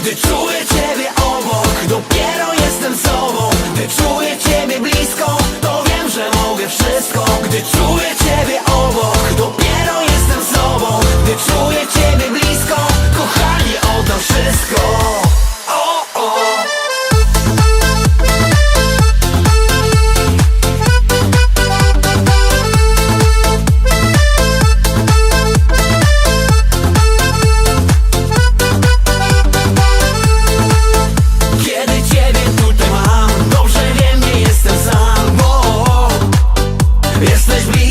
Gdy czuję Ciebie Jesteś blisko